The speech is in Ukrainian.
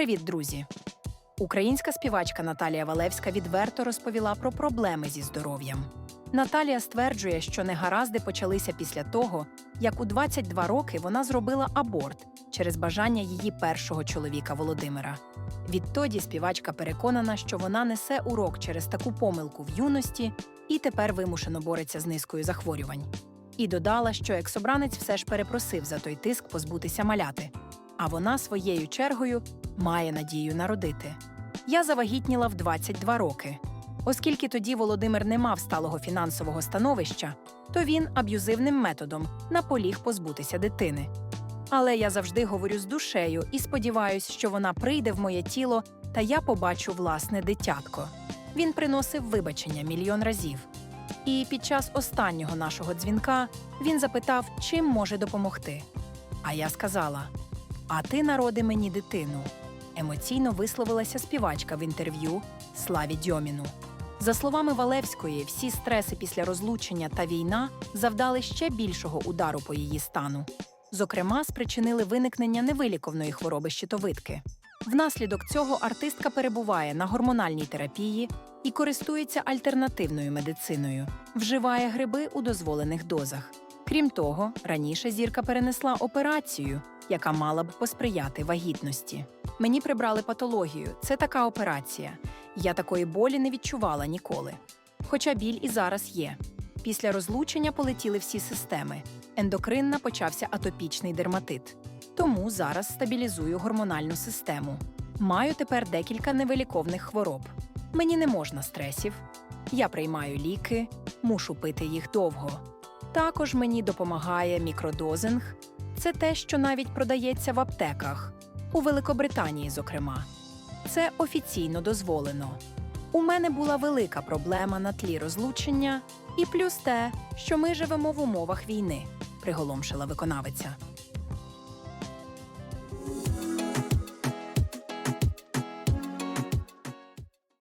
Привіт, друзі! Українська співачка Наталія Валевська відверто розповіла про проблеми зі здоров'ям. Наталія стверджує, що негаразди почалися після того, як у 22 роки вона зробила аборт через бажання її першого чоловіка Володимира. Відтоді співачка переконана, що вона несе урок через таку помилку в юності і тепер вимушено бореться з низкою захворювань. І додала, що екс-обранець все ж перепросив за той тиск позбутися маляти, а вона своєю чергою має надію народити. Я завагітніла в 22 роки. Оскільки тоді Володимир не мав сталого фінансового становища, то він аб'юзивним методом наполіг позбутися дитини. Але я завжди говорю з душею і сподіваюся, що вона прийде в моє тіло та я побачу власне дитятко. Він приносив вибачення мільйон разів. І під час останнього нашого дзвінка він запитав, чим може допомогти. А я сказала: А ти народи мені дитину. Емоційно висловилася співачка в інтерв'ю Славі Дьоміну. За словами Валевської, всі стреси після розлучення та війна завдали ще більшого удару по її стану. Зокрема, спричинили виникнення невиліковної хвороби щитовидки. Внаслідок цього артистка перебуває на гормональній терапії і користується альтернативною медициною, вживає гриби у дозволених дозах. Крім того, раніше зірка перенесла операцію, яка мала б посприяти вагітності. Мені прибрали патологію. Це така операція. Я такої болі не відчувала ніколи. Хоча біль і зараз є. Після розлучення полетіли всі системи. Ендокринна почався атопічний дерматит. Тому зараз стабілізую гормональну систему. Маю тепер декілька невиліковних хвороб. Мені не можна стресів. Я приймаю ліки, мушу пити їх довго. Також мені допомагає мікродозинг. Це те, що навіть продається в аптеках, у Великобританії, зокрема. Це офіційно дозволено. У мене була велика проблема на тлі розлучення, і плюс те, що ми живемо в умовах війни, приголомшила виконавиця.